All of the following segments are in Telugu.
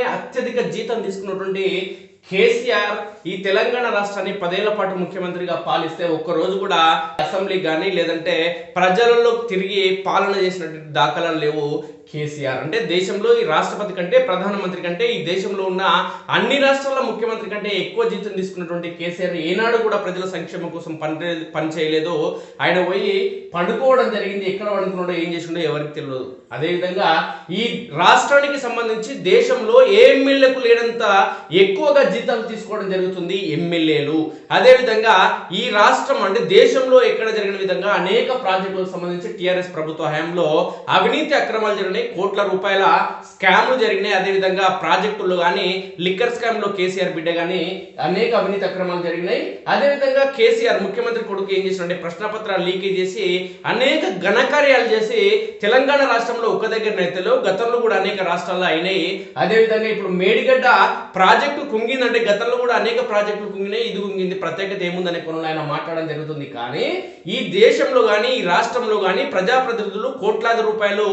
దేశంలోనే అత్యధిక జీతం తీసుకున్నటువంటి కేసీఆర్ ఈ తెలంగాణ రాష్ట్రాన్ని పదేళ్ళ పాటు ముఖ్యమంత్రిగా పాలిస్తే ఒక్కరోజు కూడా అసెంబ్లీ కానీ లేదంటే ప్రజలలో తిరిగి పాలన చేసినటువంటి దాఖలాలు లేవు. కేసీఆర్. అంటే దేశంలో ఈ రాష్ట్రపతి కంటే ప్రధానమంత్రి కంటే ఈ దేశంలో ఉన్న అన్ని రాష్ట్రాల ముఖ్యమంత్రి కంటే ఎక్కువ జీతం తీసుకున్నటువంటి కేసీఆర్ ఏనాడు కూడా ప్రజల సంక్షేమం కోసం పని పనిచేయలేదో ఆయన పోయి పండుకోవడం జరిగింది ఎక్కడ పండుకున్నాడో ఏం చేసిండో ఎవరికి తెలియదు. అదేవిధంగా ఈ రాష్ట్రానికి సంబంధించి దేశంలో ఏ ఎమ్మెల్యేకు లేనంత ఎక్కువగా జీతాలు తీసుకోవడం జరుగుతుంది ఎమ్మెల్యేలు. అదేవిధంగా ఈ రాష్ట్రం అంటే దేశంలో ఎక్కడ జరిగిన విధంగా అనేక ప్రాజెక్టులకు సంబంధించి టీఆర్ఎస్ ప్రభుత్వ హయాంలో అవినీతి అక్రమాలు జరిగినాయి. కోట్ల రూపాయల స్కామ్లు జరిగినాయి. అదేవిధంగా ప్రాజెక్టుల్లో కానీ లిక్కర్ స్కామ్లో కేసీఆర్ బిడ్డ కానీ అనేక అవినీతి అక్రమాలు జరిగినాయి. అదేవిధంగా కేసీఆర్ ముఖ్యమంత్రి కొడుకు ఏం చేసినంటే ప్రశ్నపత్రాలు లీకేజ్ చేసి అనేక ఘనకార్యాలు చేసి తెలంగాణ రాష్ట్రంలో ఒక దగ్గర నేతలు గతంలో కూడా అనేక రాష్ట్రాల్లో అయినాయి. అదేవిధంగా ఇప్పుడు మేడిగడ్డ ప్రాజెక్టు కుంగిందంటే గతంలో కూడా అనేక ప్రాజెక్టులు కుంగినాయి. ఇది కుంగింది. ప్రత్యేకత ఏముందనే కొనలు ఆయన మాట్లాడడం జరుగుతుంది. కానీ ఈ దేశంలో కానీ ఈ రాష్ట్రంలో కానీ ప్రజాప్రతినిధులు కోట్లాది రూపాయలు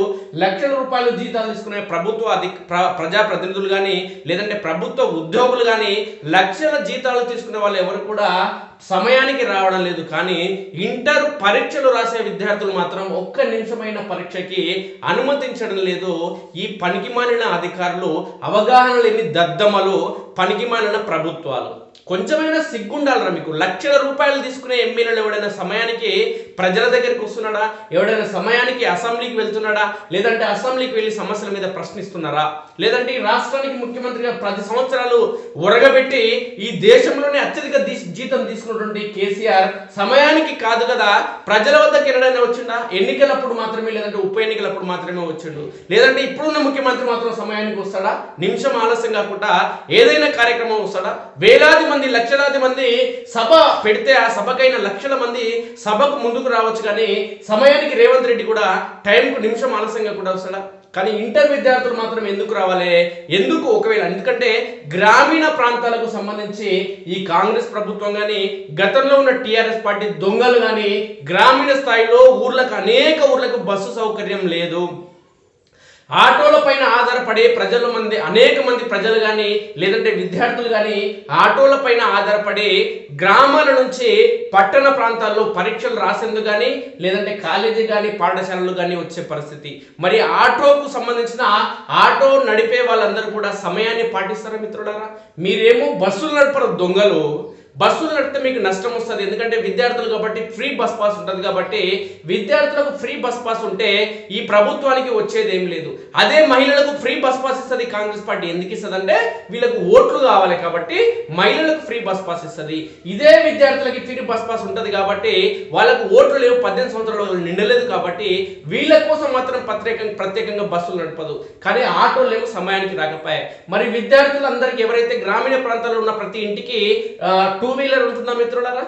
లక్షల రూపాయలు జీతాలు తీసుకునే ప్రభుత్వ అధి ప్ర- ప్రజాప్రతినిధులు కానీ లేదంటే ప్రభుత్వ ఉద్యోగులు కానీ లక్షల జీతాలు తీసుకునే వాళ్ళు ఎవరు కూడా సమయానికి రావడం లేదు. కానీ ఇంటర్ పరీక్షలు రాసే విద్యార్థులు మాత్రం ఒక్క నిమిషమైన పరీక్షకి అనుమతించడం లేదు. ఈ పనికిమాలిన అధికారులు అవగాహన లేని దద్దమ్మలు పనికిమాలిన ప్రభుత్వాలు. కొంచెమైనా సిగ్గుండాలరా మీకు. లక్షల రూపాయలు తీసుకునే ఎమ్మెల్యేలు ఎవడైనా సమయానికి ప్రజల దగ్గరికి వస్తున్నాడా? ఎవడైనా సమయానికి అసెంబ్లీకి వెళ్తున్నాడా? లేదంటే అసెంబ్లీకి వెళ్ళి సమస్యల మీద ప్రశ్నిస్తున్నారా? లేదంటే ఈ రాష్ట్రానికి ముఖ్యమంత్రిగా ప్రతి సంవత్సరాలు ఉరగబెట్టి ఈ దేశంలోనే అత్యధిక జీతం తీసుకున్నటువంటి కేసీఆర్ సమయానికి కాదు కదా ప్రజల వద్దకు ఎన్నడైనా వచ్చిండా? ఎన్నికలప్పుడు మాత్రమే లేదంటే ఉప ఎన్నికలప్పుడు మాత్రమే వచ్చిండు. లేదంటే ఇప్పుడున్న ముఖ్యమంత్రి మాత్రం సమయానికి వస్తాడా? నిమిషం ఆలస్యం కాకుండా ఏదైనా కార్యక్రమం వస్తాడా? వేలాది మంది లక్షలాది మంది సభ పెడితే ఆ సభకైన లక్షల మంది సభకు ముందుకు రావచ్చు కానీ సమయానికి రేవంత్ రెడ్డి కూడా టైంకు నిమిషం ఆలస్యంగా కూడా వస్తాడా? కానీ ఇంటర్ విద్యార్థులు మాత్రం ఎందుకు రావాలి? ఎందుకు ఒకవేళ ఎందుకంటే గ్రామీణ ప్రాంతాలకు సంబంధించి ఈ కాంగ్రెస్ ప్రభుత్వం కానీ గతంలో ఉన్న టీఆర్ఎస్ పార్టీ దొంగలు కానీ గ్రామీణ స్థాయిలో ఊర్లకు అనేక ఊర్లకు బస్సు సౌకర్యం లేదు. ఆటోల పైన ఆధారపడే ప్రజల మంది అనేక మంది ప్రజలు కానీ లేదంటే విద్యార్థులు కానీ ఆటోల పైన ఆధారపడి గ్రామాల నుంచి పట్టణ ప్రాంతాల్లో పరీక్షలు రాసేందుకు కానీ లేదంటే కాలేజీ కానీ పాఠశాలలు కానీ వచ్చే పరిస్థితి. మరి ఆటోకు సంబంధించిన ఆటో నడిపే వాళ్ళందరూ కూడా సమయాన్ని పాటిస్తారా మిత్రుడారా మీరేమో బస్సులు నడపరు దొంగలు. బస్సులు నడిపితే మీకు నష్టం వస్తుంది. ఎందుకంటే విద్యార్థులు కాబట్టి ఫ్రీ బస్ పాస్ ఉంటుంది కాబట్టి విద్యార్థులకు ఫ్రీ బస్ పాస్ ఉంటే ఈ ప్రభుత్వానికి వచ్చేది ఏం లేదు. అదే మహిళలకు ఫ్రీ బస్ పాస్ ఇస్తుంది కాంగ్రెస్ పార్టీ. ఎందుకు ఇస్తుంది అంటే వీళ్ళకు ఓట్లు కావాలి కాబట్టి మహిళలకు ఫ్రీ బస్ పాస్ ఇస్తుంది. ఇదే విద్యార్థులకి ఫ్రీ బస్ పాస్ ఉంటుంది కాబట్టి వాళ్ళకు ఓట్లు లేవు. పద్దెనిమిది సంవత్సరాలు నిండలేదు కాబట్టి వీళ్ళ కోసం మాత్రం ప్రత్యేకంగా ప్రత్యేకంగా బస్సులు నడపదు. కానీ ఆటోలు లేవు సమయానికి రాకపోయాయి మరి విద్యార్థులందరికీ ఎవరైతే గ్రామీణ ప్రాంతాల్లో ఉన్న ప్రతి ఇంటికి టూ భూమిలో ఉంటుందా మిత్రులారా?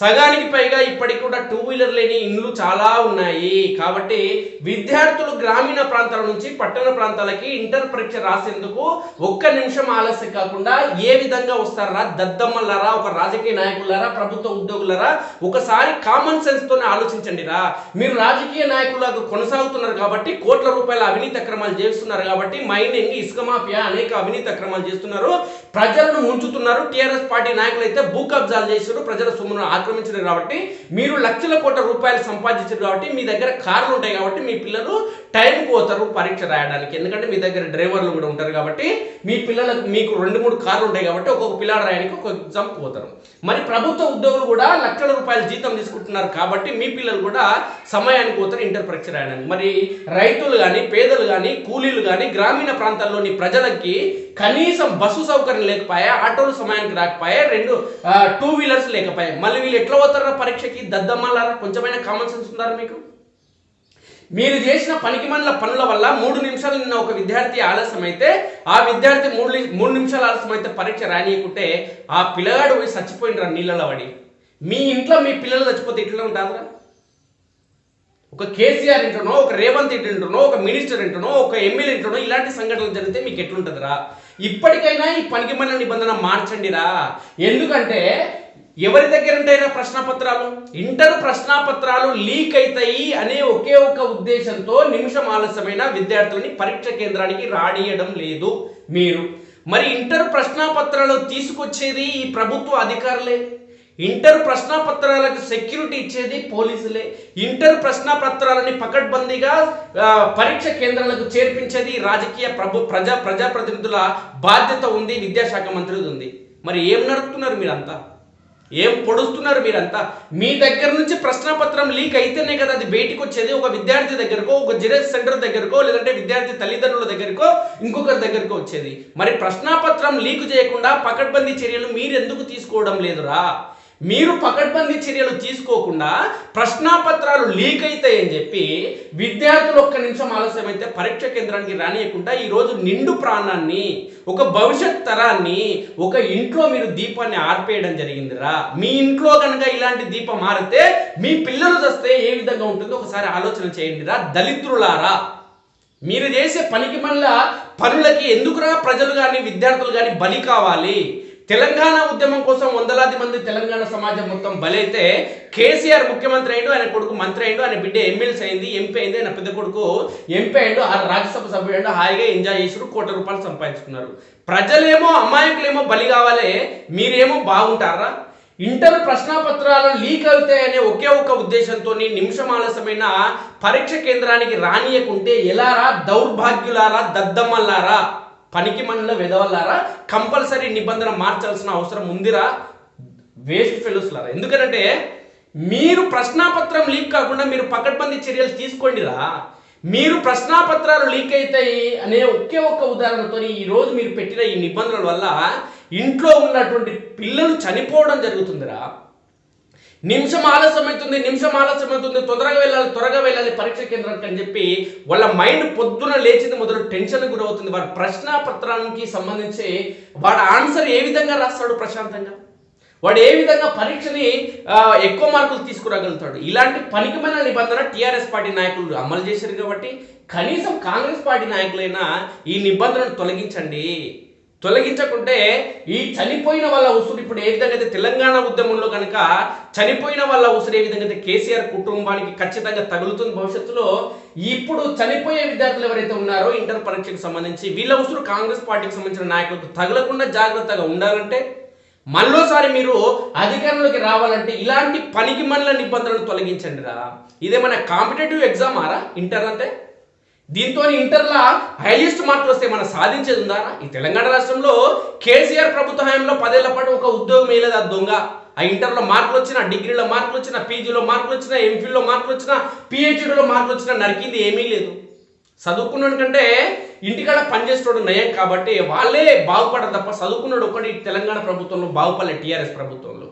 సగానికి పైగా ఇప్పటికి కూడా టూ వీలర్ లేని ఇండ్లు చాలా ఉన్నాయి. కాబట్టి విద్యార్థులు గ్రామీణ ప్రాంతాల నుంచి పట్టణ ప్రాంతాలకి ఇంటర్ పరీక్ష రాసేందుకు ఒక్క నిమిషం ఆలస్యం కాకుండా ఏ విధంగా వస్తారా? దద్దమ్మలారా ఒక రాజకీయ నాయకులారా ప్రభుత్వ ఉద్యోగులారా ఒకసారి కామన్ సెన్స్తోనే ఆలోచించండి రా. మీరు రాజకీయ నాయకులకు కొనసాగుతున్నారు కాబట్టి కోట్ల రూపాయల అవినీతి అక్రమాలు చేస్తున్నారు కాబట్టి మైనింగ్ ఇసుక మాఫియా అనేక అవినీతి అక్రమాలు చేస్తున్నారు. ప్రజలను ముంచుతున్నారు. టీఆర్ఎస్ పార్టీ నాయకులు అయితే భూ కబ్జాలు చేశారు ప్రజల సొమ్మును ఆక్రమించారు కాబట్టి మీరు లక్షల కోట్ల రూపాయలు సంపాదించారు కాబట్టి మీ దగ్గర కార్లు ఉంటాయి కాబట్టి మీ పిల్లలు టైంకి పోతారు పరీక్ష రాయడానికి. ఎందుకంటే మీ దగ్గర డ్రైవర్లు కూడా ఉంటారు కాబట్టి మీ పిల్లలకు మీకు రెండు మూడు కార్లు ఉంటాయి కాబట్టి ఒక్కొక్క పిల్లాడు రాయడానికి ఒక ఎగ్జామ్ పోతారు. మరి ప్రభుత్వ ఉద్యోగులు కూడా లక్షల రూపాయల జీతం తీసుకుంటున్నారు కాబట్టి మీ పిల్లలు కూడా సమయానికి పోతారు ఇంటర్ పరీక్ష రాయడానికి. మరి రైతులు కానీ పేదలు కానీ కూలీలు కానీ గ్రామీణ ప్రాంతాల్లోని ప్రజలకి కనీసం బస్సు సౌకర్యం లేకపోయా ఆటోలు సమయానికి రాకపోయా రెండు టూ వీలర్స్ లేకపోయా? మళ్ళీ వీళ్ళు ఎట్లా పోతారా పరీక్షకి? దద్దమ్మలారా? కొంచెమైనా కామన్ సెన్స్ ఉందారా మీకు? మీరు చేసిన పనికి పనుల వల్ల మూడు నిమిషాలు నిన్న ఒక విద్యార్థి ఆలస్యం అయితే ఆ విద్యార్థి మూడు ని- మూడు నిమిషాలు ఆలస్యం అయితే పరీక్ష రానియకుంటే ఆ పిల్లగాడు పోయి చచ్చిపోయినరా నీళ్ళలో పడి. మీ ఇంట్లో మీ పిల్లలు చచ్చిపోతే ఇట్లా ఉంటారా? ఒక కేసీఆర్ ఇంటనో ఒక రేవంత్ రెడ్డి ఇంటనో ఒక మినిస్టర్ ఇంటనో ఒక ఎమ్మెల్యే ఇంటనో ఇలాంటి సంఘటనలు జరిగితే మీకు ఎట్లుంటుందిరా? ఇప్పటికైనా ఈ పనికి మన నిబంధన మార్చండిరా. ఎందుకంటే ఎవరి దగ్గర ఉంటాయినా ప్రశ్నపత్రాలు? ఇంటర్ ప్రశ్నపత్రాలు లీక్ అవుతాయి అనే ఒకే ఒక ఉద్దేశంతో నిమిషం ఆలస్యమైన విద్యార్థులని పరీక్ష కేంద్రానికి రానియడం లేదు మీరు. మరి ఇంటర్ ప్రశ్నాపత్రాలు తీసుకొచ్చేది ఈ ప్రభుత్వ అధికారులే. ఇంటర్ ప్రశ్నాపత్రాలకు సెక్యూరిటీ ఇచ్చేది పోలీసులే. ఇంటర్ ప్రశ్నపత్రాలని పకడ్బందీగా పరీక్ష కేంద్రాలకు చేర్పించేది రాజకీయ ప్రభు ప్రజా ప్రజాప్రతినిధుల బాధ్యత ఉంది విద్యాశాఖ మంత్రిది ఉంది. మరి ఏం నడుపుతున్నారు మీరంతా? ఏం పొడుస్తున్నారు మీరంతా? మీ దగ్గర నుంచి ప్రశ్నపత్రం లీక్ అయితేనే కదా అది బయటికి వచ్చేది ఒక విద్యార్థి దగ్గరకో ఒక జిరెక్స్ సెంటర్ దగ్గరకో లేదంటే విద్యార్థి తల్లిదండ్రుల దగ్గరకో ఇంకొకరి దగ్గరకో వచ్చేది. మరి ప్రశ్నాపత్రం లీక్ చేయకుండా పకడ్బందీ చర్యలు మీరు ఎందుకు తీసుకోవడం లేదురా? మీరు పకడ్బందీ చర్యలు తీసుకోకుండా ప్రశ్నాపత్రాలు లీక్ అవుతాయని చెప్పి విద్యార్థులు ఒక్క నిమిషం ఆలస్యం అయితే పరీక్ష కేంద్రానికి రానియకుండా ఈరోజు నిండు ప్రాణాన్ని ఒక భవిష్యత్ తరాన్ని ఒక ఇంట్లో మీరు దీపాన్ని ఆర్పేయడం జరిగిందిరా. మీ ఇంట్లో కనుక ఇలాంటి దీపం మారితే మీ పిల్లలు వస్తే ఏ విధంగా ఉంటుందో ఒకసారి ఆలోచన చేయండిరా దళిద్రులారా మీరు చేసే పనికి మళ్ళా పనులకి ఎందుకురా ప్రజలు కానీ విద్యార్థులు కానీ బలి కావాలి? తెలంగాణ ఉద్యమం కోసం వందలాది మంది తెలంగాణ సమాజం మొత్తం బలైతే కేసీఆర్ ముఖ్యమంత్రి అయిండు ఆయన కొడుకు మంత్రి అయిండు ఆయన బిడ్డ ఎమ్మెల్సీ అయింది ఎంపీ అయింది ఆయన పెద్ద కొడుకు ఎంపీ అయిండు ఆ రాజ్యసభ సభ్యుడు హాయిగా ఎంజాయ్ చేసారు కోట్ల రూపాయలు సంపాదించుకున్నారు. ప్రజలేమో అమాయకులేమో బలి కావాలి మీరేమో బాగుంటారా? ఇంటర్ ప్రశ్నాపత్రాలు లీక్ అవుతాయనే ఒకే ఒక ఉద్దేశంతో నిమిషం ఆలస్యమైన పరీక్ష కేంద్రానికి రానియకుంటే ఎలారా దౌర్భాగ్యులారా దద్దమ్మల్లారా? పనికి మనలో వెదవల్లారా? కంపల్సరీ నిబంధన మార్చాల్సిన అవసరం ఉందిరా. వేస్ట్ ఫెలోస్లారా ఎందుకంటే మీరు ప్రశ్నాపత్రం లీక్ కాకుండా మీరు పకడ్బందీ చర్యలు తీసుకోండిరా. మీరు ప్రశ్నాపత్రాలు లీక్ అవుతాయి అనే ఒకే ఒక్క ఉదాహరణతో ఈరోజు మీరు పెట్టిన ఈ నిబంధనల వల్ల ఇంట్లో ఉన్నటువంటి పిల్లలు చనిపోవడం జరుగుతుందిరా. నిమిషం ఆలస్యం అవుతుంది నిమిషం ఆలస్యం అవుతుంది తొందరగా వెళ్ళాలి త్వరగా వెళ్ళాలి పరీక్ష కేంద్రానికి అని చెప్పి వాళ్ళ మైండ్ పొద్దున లేచింది మొదలు టెన్షన్ గురవుతుంది. వాడి ప్రశ్న పత్రానికి సంబంధించి వాడు ఆన్సర్ ఏ విధంగా రాస్తాడు ప్రశాంతంగా? వాడు ఏ విధంగా పరీక్షని ఎక్కువ మార్కులు తీసుకురాగలుగుతాడు? ఇలాంటి పనికిమైన నిబంధన టీఆర్ఎస్ పార్టీ నాయకులు అమలు చేశారు కాబట్టి కనీసం కాంగ్రెస్ పార్టీ నాయకులైనా ఈ నిబంధనను తొలగించండి. తొలగించకుంటే ఈ చనిపోయిన వాళ్ళ ఉసురు ఇప్పుడు ఏ విధంగా అయితే తెలంగాణ ఉద్యమంలో కనుక చనిపోయిన వాళ్ళ ఉసురు ఏ విధంగా అయితే కేసీఆర్ కుటుంబానికి ఖచ్చితంగా తగులుతుంది భవిష్యత్తులో ఇప్పుడు చనిపోయే విద్యార్థులు ఎవరైతే ఉన్నారో ఇంటర్ పరీక్షకు సంబంధించి వీళ్ళ ఉసురు కాంగ్రెస్ పార్టీకి సంబంధించిన నాయకులకు తగలకుండా జాగ్రత్తగా ఉండాలంటే మళ్ళోసారి మీరు అధికారంలోకి రావాలంటే ఇలాంటి పనికి మనల నిబంధనలు తొలగించండి రా ఇదేమైనా కాంపిటేటివ్ ఎగ్జామ్ ఆరా ఇంటర్ అంటే? దీంతో ఇంటర్లా హైయెస్ట్ మార్కులు వస్తే మనం సాధించేది ఉందా ఈ తెలంగాణ రాష్ట్రంలో కేసీఆర్ ప్రభుత్వ హయాంలో పదేళ్ళ పాటు ఒక ఉద్యోగం వేయలేదు ఆ దొంగ? ఆ ఇంటర్లో మార్కులు వచ్చిన డిగ్రీలో మార్కులు వచ్చిన పీజీలో మార్కులు వచ్చిన ఎంఫిల్లో మార్కులు వచ్చిన పిహెచ్డీలో మార్కులు వచ్చిన నరికింది ఏమీ లేదు. చదువుకున్నాడు కంటే ఇంటికాడ పనిచేసేవాడు నయం కాబట్టి వాళ్ళే బాగుపడరు తప్ప చదువుకున్నాడు ఒకటి తెలంగాణ ప్రభుత్వంలో బాగుపడలే టీఆర్ఎస్ ప్రభుత్వంలో.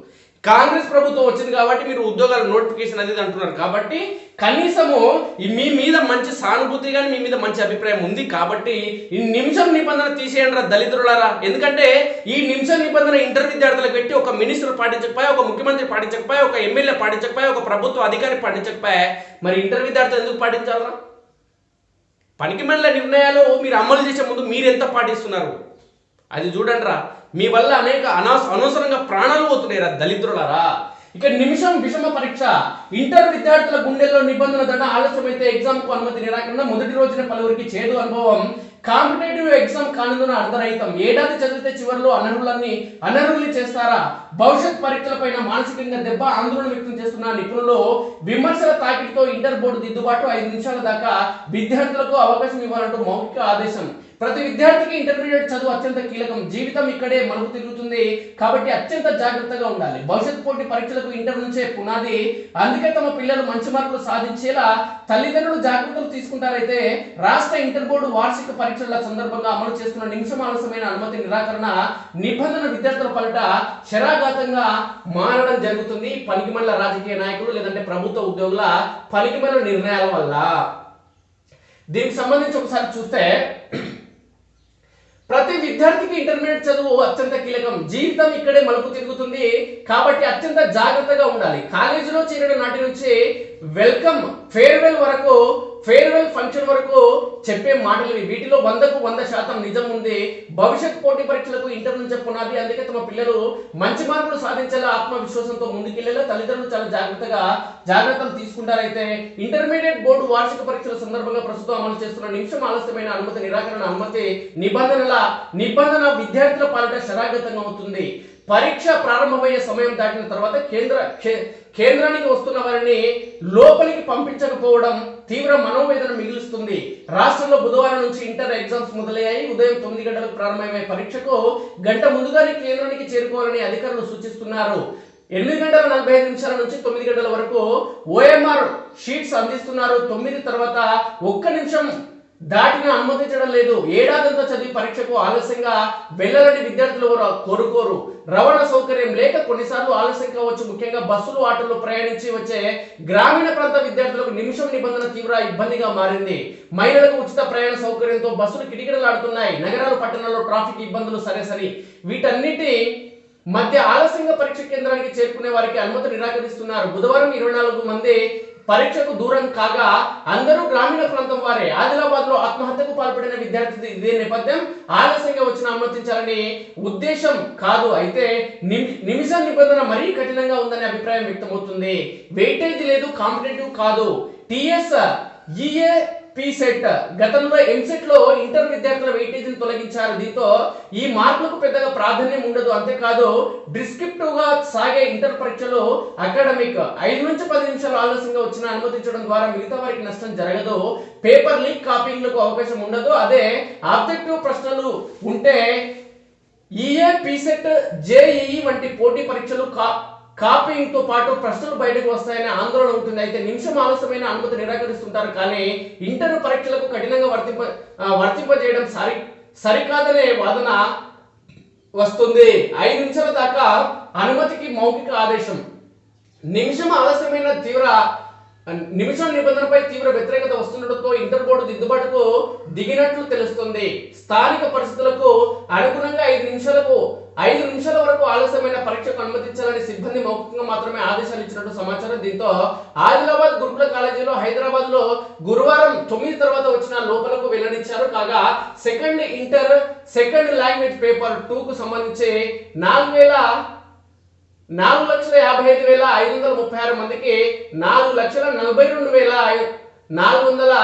కాంగ్రెస్ ప్రభుత్వం వచ్చింది కాబట్టి మీరు ఉద్యోగాల నోటిఫికేషన్ అనేది అంటున్నారు. కాబట్టి కనీసము ఈ మీ మీద మంచి సానుభూతి కానీ మీ మీద మంచి అభిప్రాయం ఉంది కాబట్టి ఈ నిమిషం నిబంధన తీసేయండి రా దళితులారా. ఎందుకంటే ఈ నిమిషం నిబంధన ఇంటర్ విద్యార్థులకు పెట్టి ఒక మినిస్టర్ పాటించకపోయా ఒక ముఖ్యమంత్రి పాటించకపోయా ఒక ఎమ్మెల్యే పాటించకపోయా ఒక ప్రభుత్వ అధికారి పాటించకపోయా మరి ఇంటర్ విద్యార్థులు ఎందుకు పాటించాలరా? పనికి నిర్ణయాలు మీరు అమలు చేసే ముందు మీరు ఎంత పాటిస్తున్నారు? అది చూడండి రా మీ వల్ల అనేక అనవస అనవసరంగా ప్రాణాలు పోతున్నాయి రా ఇక నిమిషం విషమ పరీక్ష. ఇంటర్ విద్యార్థుల గుండెల్లో నిబంధన దండ ఆలస్యమైతే ఎగ్జామ్కు అనుమతి నిరాకరణ. మొదటి రోజున పలువురికి చేదు అనుభవం. కాంపిటేటివ్ ఎగ్జామ్ కానుందని అర్ధరహితం. ఏడాది చదివితే చివరిలో అనర్హులన్నీ అనర్హులు చేస్తారా? భవిష్యత్ పరీక్షలపైన మానసికంగా దెబ్బ ఆందోళన వ్యక్తం చేస్తున్న నిపుణులు విమర్శల తాకిడితో ఇంటర్ బోర్డు దిద్దుబాటు ఐదు నిమిషాల దాకా విద్యార్థులకు అవకాశం ఇవ్వాలంటూ మౌఖిక ఆదేశం. ప్రతి విద్యార్థికి ఇంటర్మీడియట్ చదువు అత్యంత కీలకం. జీవితం ఇక్కడే మలుపు తిరుగుతుంది కాబట్టి అత్యంత జాగ్రత్తగా ఉండాలి. భవిష్యత్ పోటీ పరీక్షలకు ఇంటర్ నుంచే పునాది అందుకే తమ పిల్లలు మంచి మార్కులు సాధించేలా తల్లిదండ్రులు జాగ్రత్తలు తీసుకుంటారైతే రాష్ట్ర ఇంటర్ బోర్డు వార్షిక పరీక్షల సందర్భంగా అమలు చేస్తున్న నిమిషం ఆలస్యమైన అనుమతి నిరాకరణ నిబంధన విద్యార్థుల పలిట శరాఘాతంగా మారడం జరుగుతుంది. పనికిమల్ల రాజకీయ నాయకులు లేదంటే ప్రభుత్వ ఉద్యోగుల పనికిమల్ల నిర్ణయాల వల్ల. దీనికి సంబంధించి ఒకసారి చూస్తే ప్రతి విద్యార్థికి ఇంటర్మీడియట్ చదువు అత్యంత కీలకం. జీవితం ఇక్కడే మలుపు తిరుగుతుంది. కాబట్టి అత్యంత జాగ్రత్తగా ఉండాలి. కాలేజీలో చేరిన నాటి నుంచి వెల్కమ్ ఫేర్వెల్ వరకు ఫేర్వెల్ ఫంక్షన్ వరకు చెప్పే మాటలు వీటిలో వందకు వంద శాతం నిజం ఉంది. భవిష్యత్ పోటీ పరీక్షలకు ఇంటర్ నుంచి పునాది. అందుకే తమ పిల్లలు మంచి మార్కులు సాధించేలా ఆత్మవిశ్వాసంతో ముందుకెళ్ళేలా తల్లిదండ్రులు చాలా జాగ్రత్తగా జాగ్రత్తలు తీసుకుంటారైతే ఇంటర్మీడియట్ బోర్డు వార్షిక పరీక్షల సందర్భంగా ప్రస్తుతం అమలు చేస్తున్న నిమిషం ఆలస్యమైన అనుమతి నిరాకరణ అనుమతి నిబంధనల నిబంధన విద్యార్థుల పాలిట శరాగతంగా అవుతుంది. పరీక్ష ప్రారంభమయ్యే సమయం దాటిన తర్వాత కేంద్ర కే- కేంద్రానికి వస్తున్న వారిని లోపలికి పంపించకపోవడం తీవ్ర మనోవేదన మిగులుస్తుంది. రాష్ట్రంలో బుధవారం నుంచి ఇంటర్ ఎగ్జామ్స్ మొదలయ్యాయి. ఉదయం తొమ్మిది గంటలకు ప్రారంభమయ్యే పరీక్షకు గంట ముందుగానే కేంద్రానికి చేరుకోవాలని అధికారులు సూచిస్తున్నారు. ఎనిమిది గంటల నలభై ఐదు నిమిషాల నుంచి తొమ్మిది గంటల వరకు ఓఎంఆర్ షీట్స్ అందిస్తున్నారు. తొమ్మిది తర్వాత ఒక్క నిమిషం దాటిని అనుమతించడం లేదు. ఏడాదంతా చదివి పరీక్షకు ఆలస్యంగా వెళ్ళాలని విద్యార్థులు కోరుకోరు. రవాణా సౌకర్యం లేక కొన్నిసార్లు ఆలస్యం కావచ్చు. ముఖ్యంగా బస్సులు ఆటోలు ప్రయాణించి వచ్చే గ్రామీణ ప్రాంత విద్యార్థులకు నిమిషం నిబంధన తీవ్ర ఇబ్బందిగా మారింది. మహిళలకు ఉచిత ప్రయాణ సౌకర్యంతో బస్సులు కిటికీలాడుతున్నాయి నగరాలు పట్టణాల్లో ట్రాఫిక్ ఇబ్బందులు సరే సరి వీటన్నిటి మధ్య ఆలస్యంగా పరీక్ష కేంద్రానికి చేరుకునే వారికి అనుమతి నిరాకరిస్తున్నారు. బుధవారం ఇరవై నాలుగు మంది పరీక్షకు దూరం కాగా అందరూ గ్రామీణ ప్రాంతం వారే. ఆదిలాబాద్లో ఆత్మహత్యకు పాల్పడిన విద్యార్థి ఇదే నేపథ్యం ఆలస్యంగా వచ్చిన అనుమతించాలని ఉద్దేశం కాదు. అయితే నిమిష నిబంధన మరీ కఠినంగా ఉందనే అభిప్రాయం వ్యక్తమవుతుంది. వెయిటేజ్ లేదు కాంపిటేటివ్ కాదు. టిఎస్ ఈఏ పీసెట్ గతంలో ఎంసెట్లో ఇంటర్ విద్యార్థుల వెయిటేజీని తొలగించారు. దీంతో ఈ మార్కులకు పెద్దగా ప్రాధాన్యం ఉండదు. అంతేకాదు డిస్క్రిప్టివ్గా సాగే ఇంటర్ పరీక్షలు అకాడమిక్ ఐదు నుంచి పది నిమిషాలు ఆలస్యంగా వచ్చిన అనుమతించడం ద్వారా మిగతా వారికి నష్టం జరగదు. పేపర్ లీక్ కాపీలకు అవకాశం ఉండదు. అదే ఆబ్జెక్టివ్ ప్రశ్నలు ఉంటే ఈఏ పీసెట్ జేఈఈ వంటి పోటీ పరీక్షలు కా కాపీయింగ్తో పాటు ప్రశ్నలు బయటకు వస్తాయనే ఆందోళన ఉంటుంది. అయితే నిమిషం ఆలస్యమైన అనుమతి నిరాకరిస్తుంటారు. కానీ ఇంటర్ పరీక్షలకు కఠినంగా వర్తింప వర్తింపజేయడం సరి సరికాదనే వాదన వస్తుంది. ఐదు నిమిషాల దాకా అనుమతికి మౌఖిక ఆదేశం. నిమిషం ఆలస్యమైన తీవ్ర నిమిషం నిబంధనపై తీవ్ర వ్యతిరేకత వస్తుండటంతో ఇంటర్ బోర్డు దిద్దుబాటుకు దిగినట్లు తెలుస్తుంది. స్థానిక పరిస్థితులకు అనుగుణంగా ఐదు నిమిషాలకు ఐదు నిమిషాల వరకు ఆలస్యమైన పరీక్షకు అనుమతించాలని సిబ్బంది మౌఖికంగా మాత్రమే ఆదేశాలు ఇచ్చినట్టు సమాచారం. దీంతో ఆదిలాబాద్ గురుకుల కాలేజీలో హైదరాబాద్లో గురువారం తొమ్మిది తర్వాత వచ్చిన లోపలకు వెల్లడించారు. కాగా second inter second language paper two కు సంబంధించి నాలుగు వేల నాలుగు లక్షల యాభై ఐదు వేల ఐదు వందల ముప్పై ఆరు మందికి నాలుగు లక్షల నలభై రెండు వేల నాలుగు వందల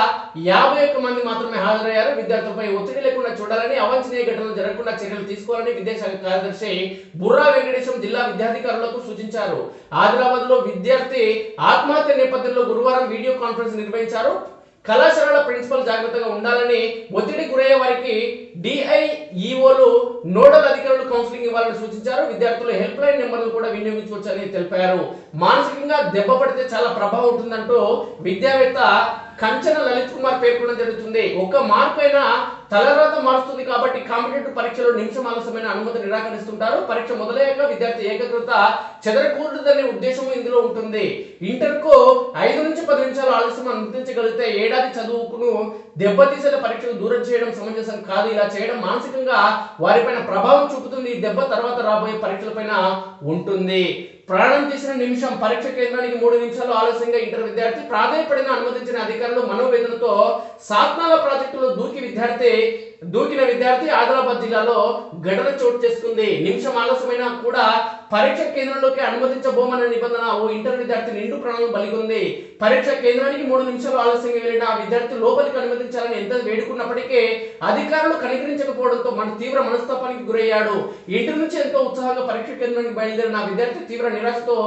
యాభై ఒక్క మంది మాత్రమే హాజరయ్యారు. విద్యార్థులపై ఒత్తిడి లేకుండా చూడాలని అవాంఛనీయ ఘటనలు జరగకుండా చర్యలు తీసుకోవాలని విద్యాశాఖ కార్యదర్శి బుర్రా వెంకటేశం జిల్లా విద్యాధికారులకు సూచించారు. ఆదిలాబాద్లో విద్యార్థి ఆత్మహత్య నేపథ్యంలో గురువారం వీడియో కాన్ఫరెన్స్ నిర్వహించారు. కళాశాలల ప్రిన్సిపల్ జాగ్రత్తగా ఉండాలని ఒత్తిడి గురయ్యే వారికి డిఐఈఓలు నోడల్ అధికారులు కౌన్సిలింగ్ ఇవ్వాలని సూచించారు. విద్యార్థులు హెల్ప్ లైన్ నెంబర్లు కూడా వినియోగించవచ్చని తెలిపారు. మానసికంగా దెబ్బ పడితే చాలా ప్రభావం ఉంటుందంటూ విద్యావేత్త కంచన లలిత్ కుమార్ పేర్కొనడం జరుగుతుంది. ఒక మార్పు అయినా తలరాత మారుస్తుంది కాబట్టి కాంపిటేటివ్ పరీక్షలో నిమిషం ఆలస్యమైన అనుమతి నిరాకరిస్తుంటారు. పరీక్ష మొదలయ్యాక విద్యార్థి ఏకాగ్రత చెదరకూడదనే ఉద్దేశం ఇందులో ఉంటుంది. ఇంటర్కు ఐదు నుంచి పది నిమిషాలు ఆలస్యం అనుమతించగలిగితే ఏడాది చదువుకును దెబ్బతీసిన పరీక్షలు దూరం చేయడం సమంజసం కాదు. ఇలా చేయడం మానసికంగా వారిపైన ప్రభావం చూపుతుంది. ఈ దెబ్బ తర్వాత రాబోయే పరీక్షలపైన ఉంటుంది. ప్రాణం తీసిన నిమిషం పరీక్ష కేంద్రానికి మూడు నిమిషాలు ఆలస్యంగా ఇంటర్ విద్యార్థి ప్రాధాన్యపడిన అనుమతించిన అధికారులు మనోవేదనతో సాత్నాల ప్రాజెక్టులో దూకి విద్యార్థి దూకిన విద్యార్థి ఆదిలాబాద్ జిల్లాలో ఘటన చోటు చేసుకుంది. నిమిషం ఆలస్యమైన కూడా పరీక్ష కేంద్రంలోకి అనుమతించబోమన్న నిబంధన ఓ ఇంటర్ విద్యార్థి నిండు ప్రాణం బలిగొంది. పరీక్ష కేంద్రానికి మూడు నిమిషాలు ఆలస్యంగా వెళ్ళిన ఆ విద్యార్థి లోపలికి అనుమతించాలని ఎంత వేడుకున్నప్పటికీ అధికారులు కనికరించకపోవడంతో మన తీవ్ర మనస్తాపానికి గురయ్యాడు. ఇంటి నుంచి ఎంతో ఉత్సాహంగా పరీక్ష కేంద్రానికి బయలుదేరిన ఆ విద్యార్థి తీవ్ర నిరాశతో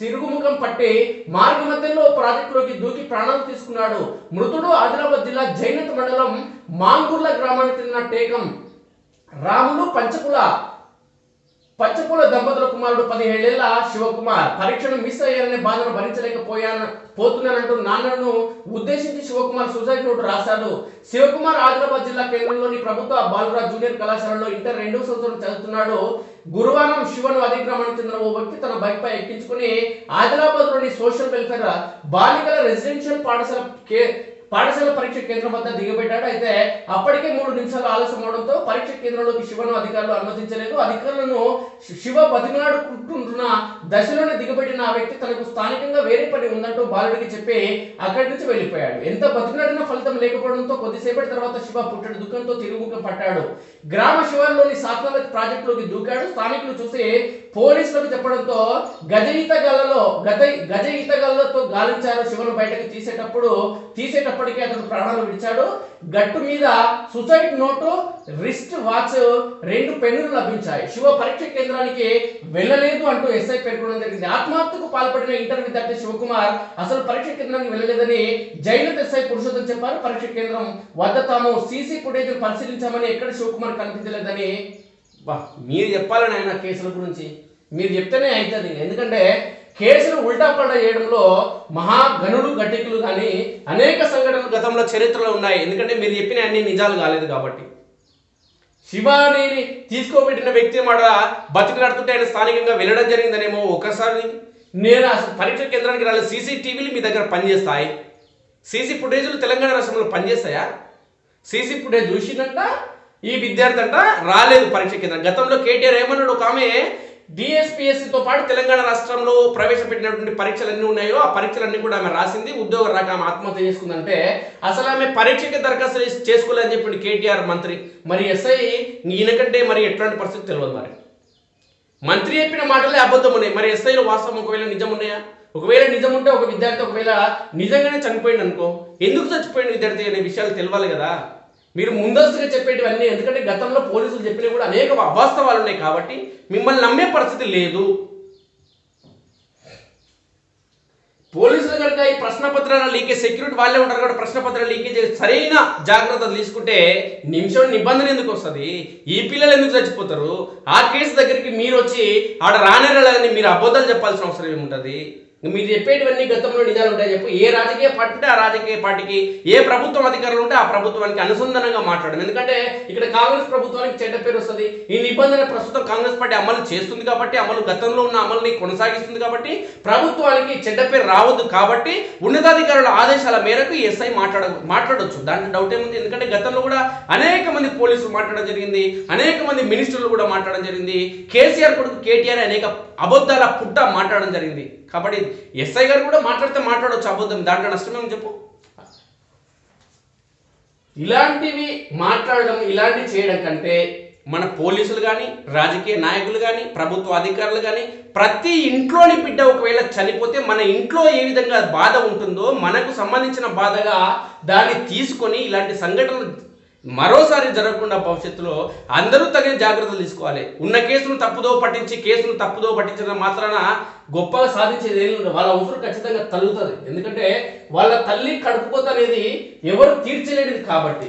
తిరుగుముఖం పట్టి మార్గ మధ్యలో ప్రాజెక్టులోకి దూకి ప్రాణాలు తీసుకున్నాడు. మృతుడు ఆదిలాబాద్ జిల్లా జైనత్ మండలం మాంగుర్ల గ్రామానికి చెందిన టేకం. రాములు పంచకుల పంచకుల దంపతుల కుమారుడు పదిహేడేళ్ళ శివకుమార్. పరీక్షను మిస్ అయ్యారనే బాధను భరించలేకపోయాను పోతున్నానంటూ నాన్నను ఉద్దేశించి శివకుమార్ సూసైడ్ నోటు రాశాడు. శివకుమార్ ఆదిలాబాద్ జిల్లా కేంద్రంలోని ప్రభుత్వ బాలురాజ్ జూనియర్ కళాశాలలో ఇంటర్ రెండో సంవత్సరం చదువుతున్నాడు. గురువారం శివను అదే చెందిన ఓ వ్యక్తి తన బైక్ పై ఎక్కించుకుని ఆదిలాబాద్లోని సోషల్ వెల్ఫేర్ బాలికల రెసిడెన్షియల్ పాఠశాల కే పాఠశాల పరీక్ష కేంద్రం వద్ద దిగబెట్టాడు. అయితే అప్పటికే మూడు నిమిషాలు ఆలస్యం అవడంతో పరీక్ష కేంద్రంలోకి శివను అధికారులు అనుమతించలేదు. అధికారులను శివ బతిమలాడుకుంటున్న దశలోనే దిగబెట్టిన ఆ వ్యక్తి తనకు స్థానికంగా వేరే పని ఉందంటూ బాలుడికి చెప్పి అక్కడి నుంచి వెళ్ళిపోయాడు. ఎంత బతిమలాడినా ఫలితం లేకపోవడంతో కొద్దిసేపటి తర్వాత శివ పుట్టడి. దుఃఖంతో తిరుగుముఖం పట్టాడు. గ్రామ శివార్లోని సాత్వాల ప్రాజెక్టులోకి దూకాడు. స్థానికులు చూసి పోలీసులకు చెప్పడంతో గజ ఈతగాలలో గజ గజ ఈతగాలతో గాలించారు శివను బయటకు తీసేటప్పుడు తీసేటప్పుడు అయినప్పటికీ అతడు ప్రాణాలు విడిచాడు. గట్టు మీద సుసైడ్ నోటు రిస్ట్ వాచ్ రెండు పెన్నులు లభించాయి. శివ పరీక్ష కేంద్రానికి వెళ్ళలేదు అంటూ ఎస్ఐ పేర్కొనడం జరిగింది. ఆత్మహత్యకు పాల్పడిన ఇంటర్ విద్యార్థి శివకుమార్ అసలు పరీక్ష కేంద్రానికి వెళ్ళలేదని జైలు ఎస్ఐ పురుషోత్తం చెప్పారు. పరీక్ష కేంద్రం వద్ద తాము సీసీ ఫుటేజ్ పరిశీలించామని ఎక్కడ శివకుమార్ కనిపించలేదని మీరు చెప్పాలని ఆయన కేసుల గురించి. మీరు చెప్తేనే అవుతుంది. ఎందుకంటే కేసును ఉల్టా చేయడంలో మహాగణుడు గట్టికులు కానీ అనేక సంఘటనలు గతంలో చరిత్రలో ఉన్నాయి. ఎందుకంటే మీరు చెప్పిన అన్ని నిజాలు కాలేదు కాబట్టి. శివానిని తీసుకోబెట్టిన వ్యక్తి మాట బతికిలాడుతుంటే ఆయన స్థానికంగా వెళ్ళడం జరిగిందనేమో ఒకసారి. నేను అసలు పరీక్ష కేంద్రానికి రాలేదు సీసీటీవీలు మీ దగ్గర పనిచేస్తాయి. సీసీ ఫుటేజ్లు తెలంగాణ రాష్ట్రంలో పనిచేస్తాయా? సీసీ ఫుటేజ్ చూసిందంట ఈ విద్యార్థి అంట రాలేదు పరీక్ష కేంద్రం. గతంలో కేటీఆర్ ఏమన్నాడు ఒక ఆమె డిఎస్పిఎస్సితో పాటు తెలంగాణ రాష్ట్రంలో ప్రవేశపెట్టినటువంటి పరీక్షలు అన్ని ఉన్నాయో ఆ పరీక్షలన్నీ కూడా ఆమె రాసింది. ఉద్యోగం రాక ఆమె ఆత్మహత్య చేసుకుందంటే అసలు ఆమె పరీక్షకి దరఖాస్తు చేసుకోలేదని చెప్పింది కేటీఆర్ మంత్రి మరి ఎస్ఐ ఈయనకంటే మరి ఎట్లాంటి పరిస్థితి తెలియదు మరి. మంత్రి చెప్పిన మాటలే అబద్ధం ఉన్నాయి మరి ఎస్ఐలో వాస్తవం ఒకవేళ నిజం ఉన్నాయా ఒకవేళ నిజం ఉంటే ఒక విద్యార్థి ఒకవేళ నిజంగానే చనిపోయింది అనుకో ఎందుకు చచ్చిపోయిన విద్యార్థి అనే విషయాలు తెలియాలి కదా? మీరు ముందస్తుగా చెప్పేటివన్నీ ఎందుకంటే గతంలో పోలీసులు చెప్పినవి కూడా అనేక అవాస్తవాలు ఉన్నాయి కాబట్టి మిమ్మల్ని నమ్మే పరిస్థితి లేదు. పోలీసులు కనుక ఈ ప్రశ్న పత్రాలు లీకేజ్ సెక్యూరిటీ వాళ్ళే ఉంటారు కాబట్టి ప్రశ్న పత్రాలు లీకేజ్ సరైన జాగ్రత్తలు తీసుకుంటే నిమిషం నిబంధన ఎందుకు వస్తుంది? ఈ పిల్లలు ఎందుకు చచ్చిపోతారు? ఆ కేసు దగ్గరికి మీరు వచ్చి ఆడ రానేరలేదని మీరు అబద్ధాలు చెప్పాల్సిన అవసరం ఏముంటుంది? మీరు చెప్పేటివన్నీ గతంలో నిజాలు ఉంటాయి చెప్పు. ఏ రాజకీయ పార్టీ ఉంటే ఆ రాజకీయ పార్టీకి ఏ ప్రభుత్వం అధికారులు ఉంటే ఆ ప్రభుత్వానికి అనుసంధానంగా మాట్లాడడం. ఎందుకంటే ఇక్కడ కాంగ్రెస్ ప్రభుత్వానికి చెడ్డ పేరు వస్తుంది. ఈ నిబంధన ప్రస్తుతం కాంగ్రెస్ పార్టీ అమలు చేస్తుంది కాబట్టి అమలు గతంలో ఉన్న అమలుని కొనసాగిస్తుంది కాబట్టి ప్రభుత్వానికి చెడ్డ పేరు రావద్దు కాబట్టి ఉన్నతాధికారుల ఆదేశాల మేరకు ఎస్ఐ మాట్లాడ మాట్లాడొచ్చు. దాంట్లో డౌట్ ఏముంది? ఎందుకంటే గతంలో కూడా అనేక మంది పోలీసులు మాట్లాడడం జరిగింది. అనేక మంది మినిస్టర్లు కూడా మాట్లాడడం జరిగింది. కేసీఆర్ కొడుకు కేటీఆర్ అనేక అబద్ధాల పుట్ట మాట్లాడడం జరిగింది. కాబట్టి ఎస్ఐ గారు కూడా మాట్లాడితే మాట్లాడవచ్చు అబద్ధం. దాంట్లో నష్టమేమో చెప్పు. ఇలాంటివి మాట్లాడడం ఇలాంటివి చేయడం కంటే మన పోలీసులు కానీ రాజకీయ నాయకులు కానీ ప్రభుత్వ అధికారులు కానీ ప్రతి ఇంట్లోని బిడ్డ ఒకవేళ చనిపోతే మన ఇంట్లో ఏ విధంగా బాధ ఉంటుందో మనకు సంబంధించిన బాధగా దాన్ని తీసుకొని ఇలాంటి సంఘటనలు మరోసారి జరగకుండా భవిష్యత్తులో అందరూ తగిన జాగ్రత్తలు తీసుకోవాలి. ఉన్న కేసును తప్పుదో పట్టించి కేసును తప్పుదో పట్టించడం మాత్రాన గొప్పగా సాధించేది ఏమి ఉండదు. వాళ్ళ అవసరం ఖచ్చితంగా తలుగుతుంది. ఎందుకంటే వాళ్ళ తల్లి కడుపుకోత అనేది ఎవరు తీర్చలేనిది కాబట్టి.